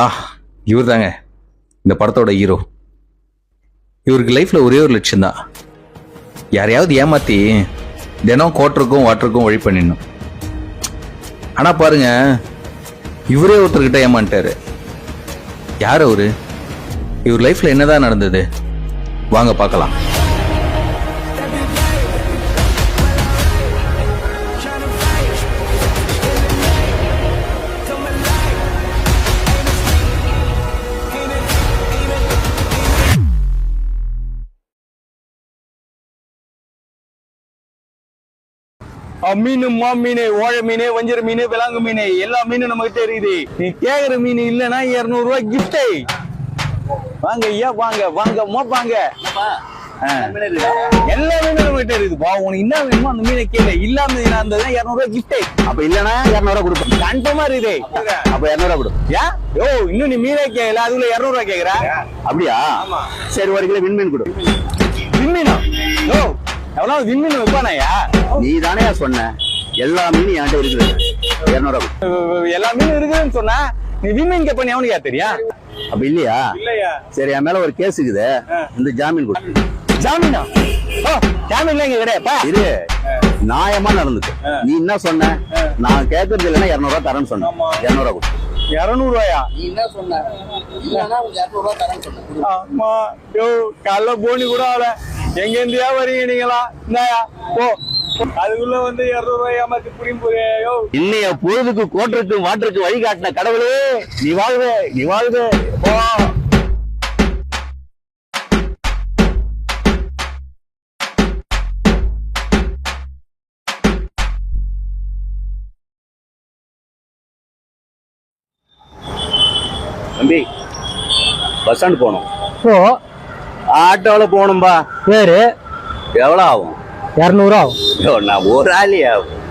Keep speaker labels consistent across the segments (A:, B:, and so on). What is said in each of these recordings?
A: ஆ இவர் தாங்க இந்த படத்தோட ஹீரோ இவருக்கு லைஃப்ல ஒரே ஒரு லட்சியம் தான் யாரையாவது ஏமாத்தி தினம் கோட்டருக்கும் வாட்டருக்கும் வழி பண்ணிடணும். ஆனா பாருங்க இவரே ஒருத்தர்கிட்ட ஏமாண்டாரு யார் அவரு? இவர் லைஃப்ல என்னதான் நடந்தது? வாங்க பார்க்கலாம்.
B: மீன் மா மீன் ஓழ மீன் வஞ்சர மீன் விலாங்கு மீன் எல்லா மீனும் கிட்ட இருக்குது. நீ கேக்குற மீன் இல்லைன்னா இருநூறு ரூபாய் கிஃப்ட் வாங்க ஐயா வாங்க வாங்க மோ வாங்க. ஆ. எல்லா மீனும் உனக்கு என்ன வேணுமோ அந்த மீனை கேளு. இல்லாம இருந்ததுன்னா இருநூறு ரூபாய் கிஃப்ட்
C: அப்ப இல்லனா இருநூறு ரூபா கொடுப்பேன்
B: கன்ஃபார்மா இருக்குது.
C: அப்ப இருநூறு ரூபா கொடு.
B: யா? யோ இன்னும் நீ மீனே கேட்கல அதுக்குள்ள இருநூறு ரூபாய் கேக்குற
C: அப்படியா? சரி ஒரு கிலோ விண்மீன் கொடு.
B: விண்மீனா? யோ. எவ்வளவு விண்மீன் வைப்பானாயா
C: நீ தானே சொன்ன. எல்லா மீனும் என்கிட்ட இருக்குது. இருநூறு.
B: எல்லா மீனும் இருக்குதுன்னு சொன்னா நீ விண்மீன் கேப்ப நீ அவனுக்கு தெரியா?
C: அப்ப இல்லையா?
B: இல்லையா.
C: சரி என் மேல ஒரு கேஸ் இருக்குது. இந்த ஜாமீன் கொடு.
B: ஜாமீனா? ஓ ஜாமீன்ல இங்க கிடையாப்பா
C: இரு. நியாயமா நடந்துச்சு நீ என்ன சொன்ன? நான் கேட்கறது இல்லைன்னா இருநூறு ரூபா தரேன்னு சொன்னேன் இருநூறு ரூபா கொடு.
B: இருநூறு ரூபாயா
C: நீ என்ன சொன்ன? இல்லன்னா இருநூறு ரூபா தரேன்னு சொன்னேன்
B: ஆமா. யோ காலைல போனி கூட ஆகல. எங்க இருந்தியா வரீங்க நீங்களா? இந்தாயா? போ. அதுக்குள்ள வந்து இருநூறு ரூபாய் ஏமாத்தி புரியும் போறியா யோ.
C: இன்னைய பொழுதுக்கு கோட்டருக்கு வாட்டருக்கு வழி காட்டின கடவுளே நீ வாழ்வே நீ வாழ்வே. போ. தம்பி பஸ் ஸ்டாண்ட் போகணும்.
D: ஓ
C: ஆட்டோவில் போகணும்பா.
D: பேரு?
C: எவ்வளோ ஆகும்?
D: இரநூறுவா ஆகும்
C: நான் ஒரு ஆளி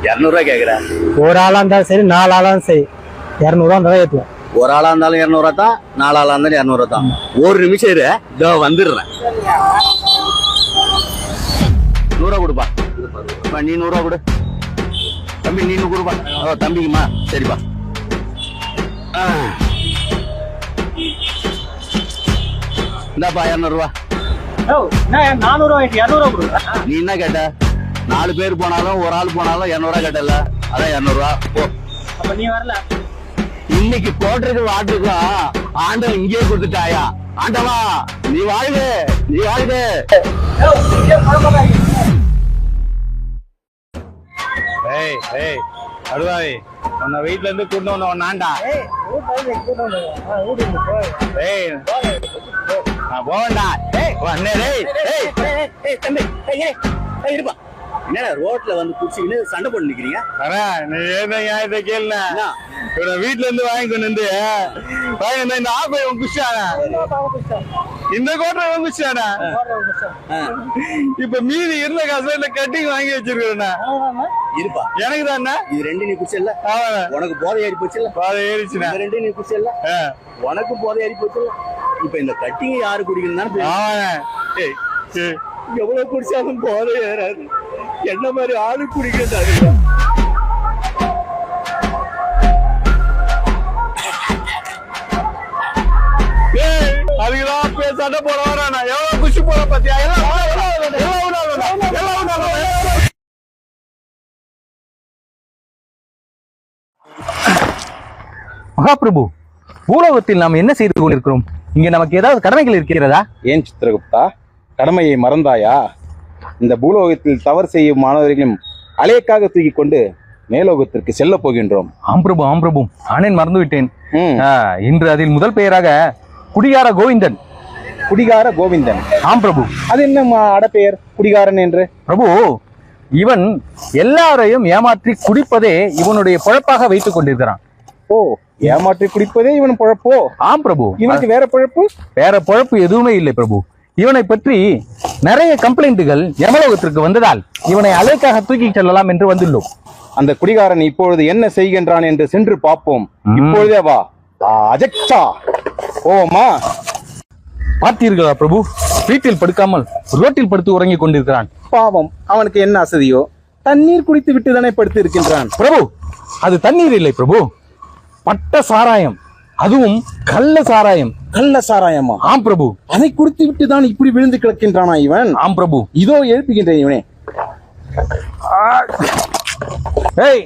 C: இரநூறுவா கேட்குறேன்.
D: ஒரு ஆளா இருந்தாலும் சரி நாலு ஆளா இருந்தாலும் சரி. இரநூறுவா இருந்தாலும் ஏற்றுவேன்
C: ஒரு ஆளா இருந்தாலும் இரநூறுவா தான் நாலு ஆளா இருந்தாலும் இரநூறுவா தான். ஒரு நிமிஷம் இரு இதோ வந்துடுறேன். நூறுரூவா கொடுப்பா. நீ நூறுரூவா கொடு. தம்பி நீ கொடுப்பா. ஓ தம்பிக்குமா. சரிப்பா. இந்தாப்பா இரநூறுவா.
D: நானூறுவா இரநூறுவா கொடுங்க
C: நீ என்ன கேட்ட? நாலு பேர் போனாலும் ஒரு ஆள் போனாலும் இரநூறுவா கேட்டல அதான் இரநூறுவா. போ.
D: அப்ப நீ வரல?
C: இன்னைக்கு போட்டிருக்கு வாட்டுக்கும் ஆண்டவன் இங்கேயே கொடுத்துட்டாயா? ஆண்டவா நீ வாழ்க நீ வாழ்க.
B: ஏய் ஏய் அடுவாய் உன்னை வீட்ல இருந்து கூட்டு வந்த நான்டா ஏய் நான் போவேன்டா. ஏய். வந்தே டேய் ஏய்
C: தம்பி இருப்பா. என்ன ரோட்ல வந்து குடிச்சிக்கின்னு சண்டை போட்டு நிக்கிறீங்க?
B: வரேன் நீ ஏதோ
C: என்ன?
B: இவனை வீட்ல இருந்து வாங்கி கொண்டு வந்து வாங்கி இந்த ஆப்பை இவன் குஷானா இந்த கோட்டை இவன் குஷானா இப்ப மீதி இருந்த காசுல இந்த கட்டிங் வாங்கி வச்சிருக்கேண்ணா
C: இருப்பா.
B: எனக்கு தானே
C: இது ரெண்டு நீ குடிச்சல உனக்கு போதை ஏறி போச்சுல்ல
B: பாதை ஏறிச்சுண்ணா
C: இது ரெண்டு நீ குடிச்சல. உனக்கு போதை ஏறி போச்சுல்ல இப்ப இந்த கட்டிங் யாரு குடிக்கணும். எவ்வளவு குடிச்சாலும் போதை ஏறாது. என்ன மாதிரி ஆளு குடிக்கிறது
B: அதுக்குதான் சண்டை போட வரானா எவ்வளவு குஷி போட பாத்தியா?
A: மகாபிரபு பூலோகத்தில் நாம் என்ன செய்து கொண்டிருக்கிறோம்? இங்கே நமக்கு ஏதாவது கடமைகள் இருக்கிறதா?
E: ஏன் சித்திரகுப்தா? கடமையை மறந்தாயா? இந்த பூலோகத்தில் தவறு செய்யும் மாணவர்களையும் அலையக்காக தூக்கி கொண்டு மேலோகத்திற்கு செல்ல போகின்றோம்.
A: ஆம் பிரபு ஆம் பிரபு. ஆனேன் மறந்து விட்டேன்
E: ம்,
A: ஆ, இன்று அதில் முதல் பெயராக குடிகார கோவிந்தன்.
E: குடிகார கோவிந்தன்.
A: ஆம் பிரபு.
E: அது என்ன மா- அடப்பெயர்? குடிகாரன் என்று?
A: பிரபு இவன் எல்லாரையும் ஏமாற்றி குடிப்பதே இவனுடைய பொழப்பாக வைத்துக் கொண்டிருக்கிறான்.
E: ஓ ஏமாற்றி குடிப்பதே இவன் பொழப்போ.
A: ஆம் பிரபு.
E: இவனுக்கு வேற பொழப்பு?
A: வேற பொழப்பு எதுவுமே இல்லை பிரபு. இவனை பற்றி நிறைய கம்ப்ளைண்ட்டுகள் யமலோகத்திற்கு வந்ததால் இவனை அலைக்காக தூக்கி செல்லலாம் என்று வந்துள்ளோம்.
E: அந்த குடிகாரன் இப்பொழுது என்ன செய்கின்றான் என்று சென்று பார்ப்போம். இப்பொழுதே வா. ஆ, அஜக்சா ஓமா
A: பார்த்தீர்களா பிரபு? வீட்டில் படுக்காமல் ரோட்டில் படுத்து உறங்கிக் கொண்டிருக்கிறான்.
E: பாவம். அவனுக்கு என்ன அசதியோ? தண்ணீர் குடித்து விட்டு தானே படுத்து இருக்கின்றான்
A: பிரபு அது தண்ணீர் இல்லை பிரபு. பட்ட சாராயம். அதுவும் கள்ள சாராயம்.
E: கள்ள சாராயமா?
A: ஆம் பிரபு.
E: அதை குடித்து விட்டு தான் இப்படி விழுந்து கிடக்கின்றானா இவன்?
A: ஆம் பிரபு.
E: இதோ எழுப்புகின்றேன் இவனே.
A: ஏய்.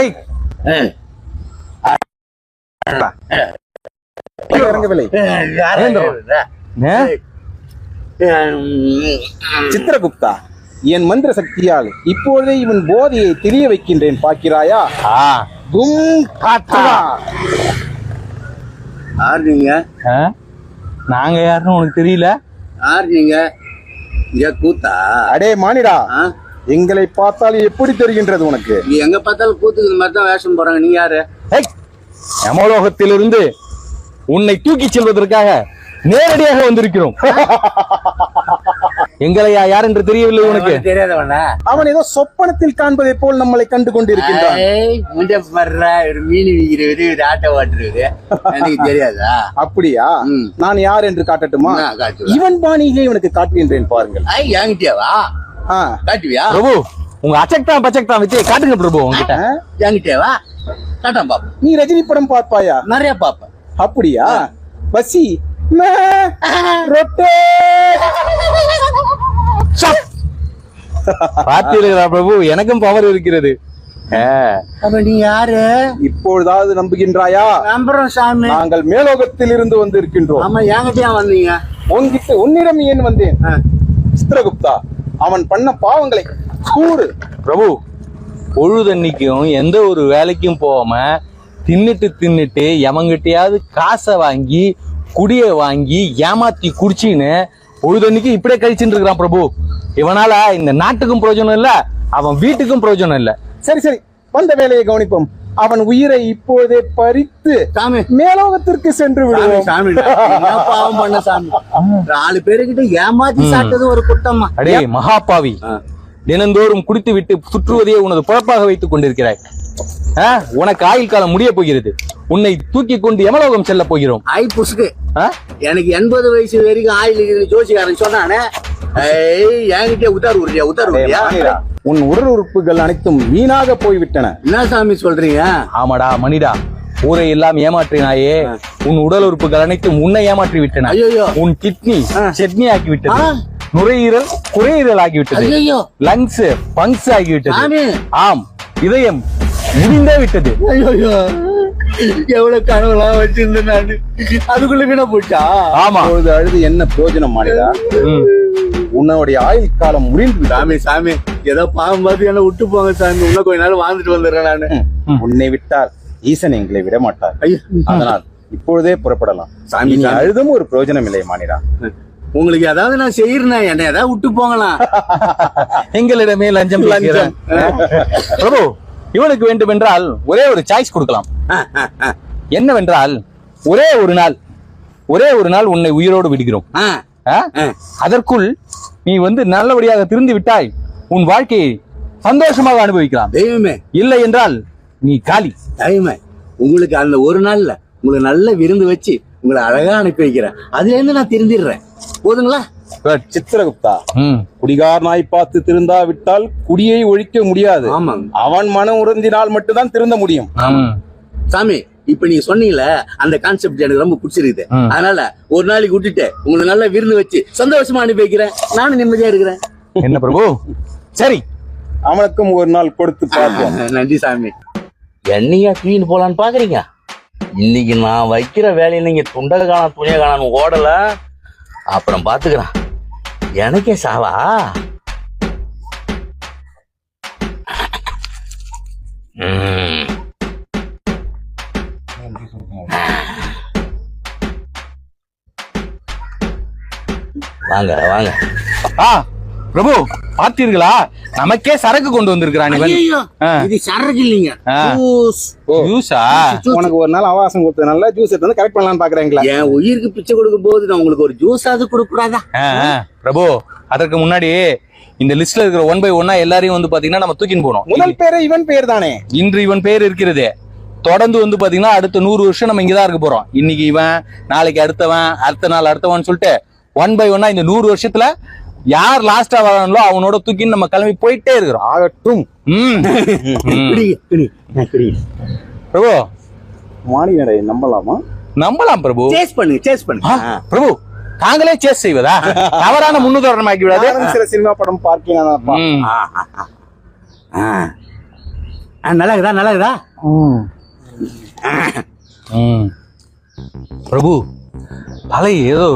A: ஏய்.
E: இறங்கவில்லை? சித்திரகுப்தா என் மந்திர சக்தியால் இப்பொழுதே இவன் போதையை தெரிய வைக்கின்றேன் பார்க்கிறாயா?
A: ஆ.
E: கும் காற்றா
C: யார் நீங்க?
A: நாங்க யாருன்னு உனக்கு தெரியல?
C: யார் நீங்க? இங்க கூத்தா?
E: அடே மானிடா.
C: ஆ?
E: எங்களை பார்த்தால் எப்படி தெரிகின்றது உனக்கு?
C: நீ எங்க பார்த்தாலும் கூத்துக்கு இந்த மாதிரி தான் வேஷம் போறாங்க நீ யாரு?
A: ஏய், யமலோகத்திலிருந்து உன்னை தூக்கிச் செல்வதற்காக நேரடியாக வந்திருக்கிறோம். எங்களையா யார் என்று தெரியவில்லை உனக்கு?
C: தெரியாதவன?
E: அவன் ஏதோ சொப்பனத்தில் காண்பதை போல் நம்மளை கண்டு கொண்டிருக்கின்றான்
C: மீன் விற்கிறது ஆட்டை ஓட்டுறது. எனக்கு தெரியாதா?
E: அப்படியா. நான் யார் என்று காட்டட்டுமா. இவன் பாணியிலே இவனுக்கு காட்டுகின்றேன் பாருங்கள். ஆ,
C: காட்டுவியா?
A: பிரபு உங்க அச்சக்தான் பச்சக்தான் வச்சு காட்டுங்க பிரபு உங்ககிட்ட
E: ஆ?
C: என்கிட்டவா? காட்டான் பாப்பேன்
E: நீ ரஜினி படம் பார்ப்பாயா?
C: நிறைய பாப்பேன்
E: அப்படியா? பசி. மே, ரொட்டே.
A: பார்த்தீர்களா பிரபு எனக்கும் பவர் இருக்கிறது. ஆ,
C: அப்ப நீ யாரு?
E: இப்பொழுதாவது நம்புகின்றாயா?
C: நம்புறோம் சாமி.
E: நாங்கள் மேலோகத்தில் இருந்து வந்திருக்கின்றோம்.
C: ஆமா என்கிட்டயா வந்தீங்க?
E: உன்கிட்ட உன்னிடம் ஏன் வந்தேன். சித்திரகுப்தா அவன் பண்ண பாவங்களை. கூறு.
A: பிரபு பொழுதன்னைக்கும் எந்த ஒரு வேலைக்கும் போகாம தின்னுட்டு தின்னுட்டு எவங்கிட்டயாவது காசை வாங்கி குடிய வாங்கி ஏமாத்தி குடிச்சின்னு பொழுதன்னைக்கு இப்படியே கழிச்சுட்டு இருக்கிறான் பிரபு. இவனால இந்த நாட்டுக்கும் பிரயோஜனம் இல்ல அவன் வீட்டுக்கும் பிரயோஜனம் இல்ல.
E: சரி சரி. வந்த வேலையை கவனிப்போம். அவன் உயிரை இப்போதே பறித்து
C: சாமி.
E: மேலோகத்திற்கு சென்று விடுவோம்.
C: சாமி என்ன பாவம் பண்ண சாமி? நாலு பேருக்கிட்ட ஏமாத்தி சாப்பிட்டது ஒரு குத்தம்மா
A: அடே மகாபாவி. தினந்தோறும் குடித்து விட்டு சுற்றுவதையே உனது பொழப்பாக வைத்துக் கொண்டிருக்கிறாய். உனக்கு ஆயுள் காலம் முடிய போகிறது. உன்னை தூக்கி கொண்டு யமலோகம் செல்ல போகிறோம்.
C: ஐ புசுக்கு.
A: ஆ?
C: எனக்கு எண்பது வயசு வரைக்கும் ஆயில் இருக்குது ஜோசிகாரன் சொன்னானே. என்கிட்ட உத்தார் உருடியா உத்தார்
E: மானிடா, உன் உடல் உறுப்புகள் அனைத்தும் வீணாக போய்விட்டன.
C: என்ன சாமி சொல்றீங்க?
A: ஆமாடா மணிடா. ஊரை எல்லாம் ஏமாற்றினாயே உன் உடல் உறுப்புகள் அனைத்தும் உன்னை ஏமாற்றி விட்டன உன் கிட்னி செட்னி ஆக்கி விட்டது. நுரையீரல் குறையீரல் ஆகிவிட்டது. லங்ஸ் பங்ஸ் ஆகிவிட்டது. ஆம் இதயம் முடிந்தே விட்டது.
C: ஐயோ எவ்வளவு கனவுலாம் வச்சிருந்தேன் நானு. அதுக்குள்ள வீணா போச்சா?
A: ஆமா.
E: அப்பொழுது அழுது என்ன பிரயோஜனம் மானிடா
A: ம்.
E: உன்னுடைய ஆயுள் காலம் முடிந்து.
C: சாமி சாமி ஏதோ பாவம் பார்த்து என்ன விட்டு போங்க சாமி. இன்னும் கொஞ்ச நாள் வாழ்ந்துட்டு வந்துடுறேன் நானு.
E: உன்னை விட்டால் ஈசன் எங்களை விட மாட்டார்.
C: ஐயோ.
E: அதனால் இப்பொழுதே புறப்படலாம்.
C: சாமி.
E: அழுதும் ஒரு பிரயோஜனம் இல்லை மானிடா
C: உங்களுக்கு ஏதாவது நான் செய்யறேன்? என்ன ஏதாவது விட்டு போங்களாம்
A: எங்களிடமே லஞ்சம் கேட்கிறேன். பிரபு இவனுக்கு வேண்டுமென்றால் ஒரே ஒரு சாய்ஸ் கொடுக்கலாம். என்னவென்றால் ஒரே ஒரு நாள் ஒரே ஒரு நாள் உன்னை உயிரோடு விடுகிறோம். அதற்குள் நீ வந்து நல்லபடியாக திருந்து விட்டாய் உன் வாழ்க்கையை சந்தோஷமாக அனுபவிக்கலாம்.
C: தெய்வமே.
A: இல்லை என்றால் நீ காலி.
C: தெய்வமே. உங்களுக்கு அந்த ஒரு நாள்ல உங்களுக்கு நல்ல விருந்து வச்சு உங்களை அழகா அனுப்பி வைக்கிறேன். அதுல இருந்து நான் திருந்திடுறேன். போதுங்களா.
E: சித்திரகுப்தா. குடிகாரனாய் பார்த்து திருந்தா விட்டால் குடியை ஒழிக்க முடியாது. அவன் மனம் உறந்தினால் மட்டும்தான் திருந்த முடியும்.
C: சாமி இப்ப நீங்க சொன்னீங்கல்ல அந்த கான்செப்ட் எனக்கு ரொம்ப பிடிச்சிருக்குது. அதனால ஒரு நாளைக்கு விட்டுட்டு உங்களுக்கு நல்ல விருந்து வச்சு சந்தோஷமா அனுப்பி வைக்கிறேன் நானும் நிம்மதியா இருக்கிறேன்.
A: என்ன பிரபு? சரி.
E: அவனுக்கும் ஒரு நாள் கொடுத்து பார்ப்போம்.
C: நன்றி சாமி. என்னையா தூக்கின்னு போலான்னு பாக்குறீங்க? இன்னைக்கு நான் வைக்கிற வேலையை நீங்க துண்டை காணாம் துணியை காணான்னு ஓடல. அப்புறம் பாத்துக்கிறேன். எனக்கே சாவா. வாங்க வாங்க.
A: ஆ பிரபு. பார்த்தீர்களா? நமக்கே சரக்கு கொண்டு வந்திருக்கிறான் இவன்.
C: இது சரக்கு இல்லைங்க. ஜூஸ்.
A: ஜூஸா?
E: உனக்கு ஒரு நாள் அவகாசம் கொடுத்ததுனால ஜூஸ் எடுத்து வந்து கரெக்ட் பண்ணலாம்னு பாக்குறீங்களா
C: என் உயிருக்கு பிச்சை கொடுக்கும் போது நான் உங்களுக்கு ஒரு ஜூஸ் ஆகுது கொடுக்க கூடாதா
A: ஆ, ஆ. பிரபு அதற்கு முன்னாடி இந்த லிஸ்ட்ல இருக்கிற ஒன் பை ஒன்னா எல்லாரையும் வந்து பாத்தீங்கன்னா நம்ம தூக்கின்னு போனோம்.
E: முதல் பேரே இவன் பேர் தானே
A: இன்று இவன் பேர் இருக்கிறது. தொடர்ந்து வந்து பாத்தீங்கன்னா அடுத்த நூறு வருஷம் நம்ம இங்கதான் இருக்க போறோம். இன்னைக்கு இவன் நாளைக்கு அடுத்தவன் அடுத்த நாள் அடுத்தவன் சொல்லிட்டு ஒன் பை ஒன்னா இந்த நூறு வருஷத்துல யார் லாஸ்டா வரானோ அவனோட தூக்கின்னு நம்ம கிளம்பி போயிட்டே இருக்கிறோம்.
E: ஆகட்டும்.
A: பிரபு.
E: மானிடரை நம்பலாமா?
A: நம்பலாம் பிரபு.
B: சேஸ் பண்ணுங்க சேஸ் பண்ணுங்க
A: ஆ, பிரபு தாங்களே சேஸ் செய்வதா? தவறான முன்னுதாரணம் ஆக்கி விடாது
E: சில சினிமா படம் பார்க்கிறேன்
A: ம்.
B: ஆ, ஆ, ஆ. ஆ. ஆ, நல்லா இருக்குதா நல்லா இருக்குதா
A: ம். பிரபு தலை ஏதோ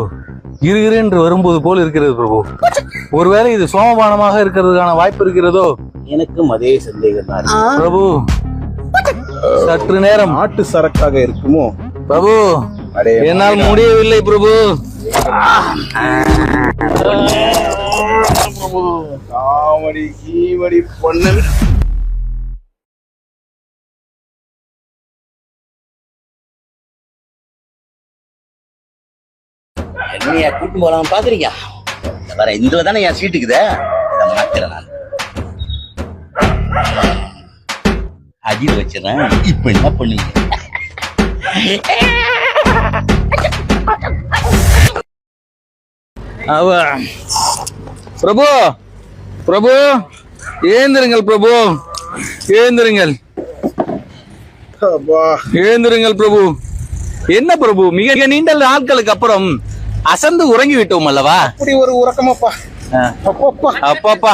A: இரு என்று வரும்போது போல் இருக்கிறது பிரபு. ஒருவேளை இது சோமபானமாக இருக்கிறதுக்கான வாய்ப்பு இருக்கிறதோ?
E: எனக்கும் அதே சந்தேகம் தான்
A: பிரபு சற்று நேரம்.
E: நாட்டு சரக்காக இருக்குமோ?
A: பிரபு என்னால் முடியவில்லை பிரபு.
E: காமெடி கீமடி பொண்ணு
C: என்னையா கூட்டு போலாம் பாக்குறீங்க? வர இந்த தானே என் சீட்டுக்குதே இதை மாத்திரேன் நான். அஜித் வச்சிடறேன். இப்ப என்ன பண்ணுவீங்க?
A: அவ பிரபு பிரபு ஏந்திருங்கள் பிரபு. ஏந்திருங்கள்.
E: அப்பா.
A: எழுந்திருங்கள் பிரபு. என்ன பிரபு? மிக நீண்ட நாட்களுக்கு அப்புறம் அசந்து உறங்கி விட்டோம் அல்லவா?
E: அப்படி ஒரு உறக்கமாப்பா. அப்பப்பா.
A: அப்பாப்பா.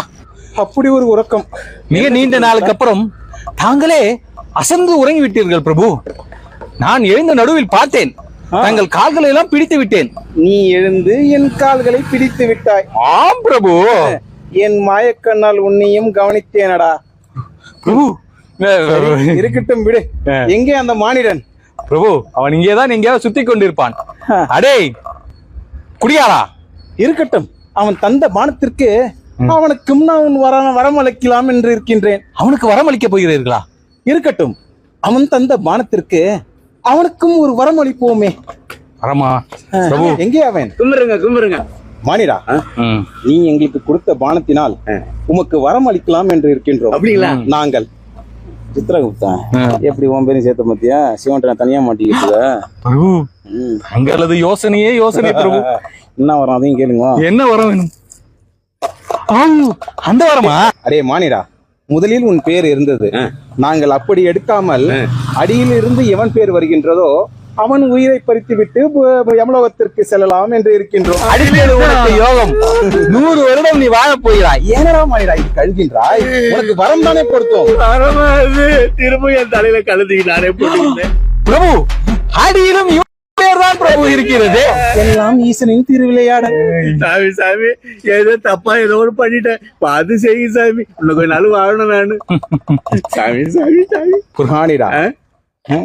E: அப்படி ஒரு உறக்கம்.
A: மிக நீண்ட நாளுக்கு அப்புறம் தாங்களே அசந்து உறங்கி விட்டீர்கள் பிரபு. நான் எழுந்த நடுவில் பார்த்தேன். தங்கள் கால்களை எல்லாம் பிடித்து விட்டேன்.
E: நீ எழுந்து என் கால்களை பிடித்து விட்டாய்.
A: ஆம் பிரபு.
E: என் மாயக்கண்ணால் உன்னையும் கவனித்தேனடா.
A: பிரபு
E: இருக்கட்டும் விடு. எங்கே அந்த மானிடன்?
A: பிரபு அவன் இங்கேதான் எங்கேயாவது சுத்தி கொண்டிருப்பான். அடே குடியாரா
E: இருக்கட்டும். அவன் தந்த பானத்திற்கு அவனுக்கும் நான் வர வரமளிக்கலாம் என்று இருக்கின்றேன்.
A: அவனுக்கு வரமளிக்க போகிறீர்களா?
E: இருக்கட்டும். அவன் தந்த பானத்திற்கு அவனுக்கும் ஒரு
A: வரமா பிரபு.
E: எங்கே அவன்?
B: கும்பிடுங்க கும்பிடுங்க.
E: மானிடா. நீ எங்களுக்கு கொடுத்த பானத்தினால் உமக்கு வரம் அளிக்கலாம் என்று இருக்கின்றோம்.
B: அப்படிங்களா?
E: நாங்கள் சித்திரகுப்தா
A: ஆ.
E: எப்படி உன் பேரும் சேர்த்த மத்தியா சிவன்ட்ட நான் தனியா மாட்டிக்கிட்டு
A: பிரபு தங்களது யோசனையே யோசனை பிரபு.
E: என்ன வரும்? அதையும் கேளுங்க.
A: என்ன வரம் வேணும்? ஆ, அந்த வரமா?
E: அடே மானிடா. முதலில் உன் பேர் இருந்தது. நாங்கள் அப்படி எடுக்காமல் அடியில் இருந்து எவன் பேர் வருகின்றதோ அவன் உயிரை பறித்து விட்டு யமலோகத்திற்கு செல்லலாம் என்று இருக்கின்றோம்.
A: அடிப்பேடு உனக்கு யோகம். நூறு வருடம் நீ வாழப் போகிறாய்.
E: ஏனடா மானிடா இது கழுகின்றாய்? உனக்கு வரம் தானே பொருத்தம்.
B: திரும்ப என் தலையில கலந்துக்கு நானே
A: பிரபு அடியிலும் பேர்தான் பிரபு இருக்கிறது.
E: எல்லாம் ஈசனின் திருவிளையாடல்.
B: சாமி சாமி ஏதோ தப்பா ஏதோ ஒண்ணு பண்ணிட்டேன். பார்த்து செய்யுங்க சாமி. இன்னும் கொஞ்ச நாள் வாழணும் நானு. சாமி சாமி சாமி.
E: புராணிடா
B: ஆ?
E: ஆ?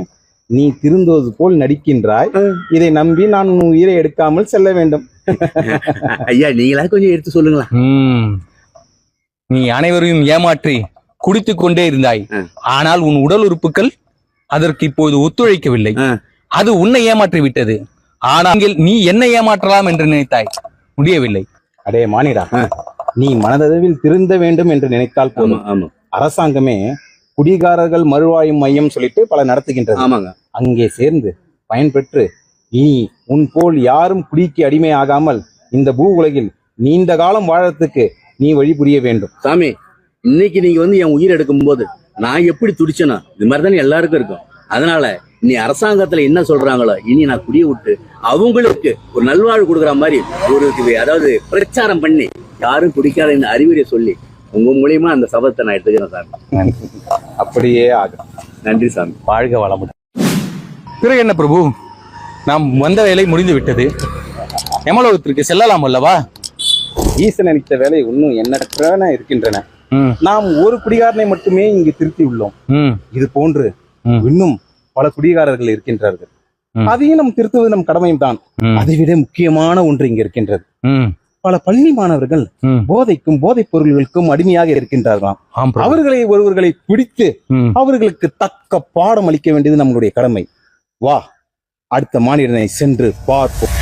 E: நீ திருந்துவது போல் நடிக்கின்றாய். இதை நம்பி நான் உன் உயிரை எடுக்காமல் செல்ல வேண்டும்.
B: ஐயா நீங்களா கொஞ்சம் எடுத்து சொல்லுங்களா.
A: நீ அனைவரையும் ஏமாற்றி குடித்துக் கொண்டே இருந்தாய். ஆனால் உன் உடல் உறுப்புகள் அதற்கு இப்போது ஒத்துழைக்கவில்லை. அது உன்னை ஏமாற்றி விட்டது. ஆனால் நீ என்னை ஏமாற்றலாம் என்று நினைத்தாய். முடியவில்லை.
E: அடே மானிடா. நீ மனதளவில் திருந்த வேண்டும் என்று நினைத்தால் போதும். அரசாங்கமே குடிகாரர்கள் மறுவாயும் மையம் சொல்லிட்டு பல நடத்துகின்றது.
B: ஆமாங்க.
E: அங்கே சேர்ந்து பயன்பெற்று இனி உன் போல் யாரும் குடிக்கு அடிமை ஆகாமல் இந்த பூ உலகில் நீண்ட காலம் வாழறதுக்கு நீ வழி புரிய வேண்டும்.
C: சாமி இன்னைக்கு நீங்க வந்து என் உயிர் எடுக்கும் போது நான் எப்படி துடிச்சனோ இது மாதிரி தானே எல்லாருக்கும் இருக்கும். அதனால இனி அரசாங்கத்துல என்ன சொல்றாங்களோ இனி நான் குடிய விட்டு அவங்களுக்கு ஒரு நல்வாழ்வு கொடுக்குற மாதிரி ஒரு அதாவது பிரச்சாரம் பண்ணி யாரும் குடிக்காத அறிவுரை சொல்லி உங்க மூலியமா அந்த சபத்தை நான் எடுத்துக்கிறேன் சாமி.
E: அப்படியே ஆகும்
C: நன்றி சாமி.
A: வாழ்க வளமுடன். பிறகு என்ன பிரபு? நாம் வந்த வேலை முடிந்து விட்டது. யமலோகத்திற்கு செல்லலாம் அல்லவா?
E: ஈசன் அளித்த வேலை இன்னும் எண்ணற்றன இருக்கின்றன. நாம் ஒரு குடிகாரனை மட்டுமே இங்கு திருத்தி உள்ளோம். இது போன்று. இன்னும் பல குடிகாரர்கள் இருக்கின்றார்கள். அதையும் நாம் திருத்துவது நம் கடமையும் தான்
A: ம்,
E: அதைவிட முக்கியமான ஒன்று இங்கு இருக்கின்றது. பல பள்ளி மாணவர்கள். போதைக்கும் போதைப் பொருள்களுக்கும் அடிமையாக இருக்கின்றார்களாம். அவர்களை ஒருவர்களை பிடித்து. அவர்களுக்கு தக்க பாடம் அளிக்க வேண்டியது நம்மளுடைய கடமை வா அடுத்த மாநிலனை சென்று பார்ப்போம்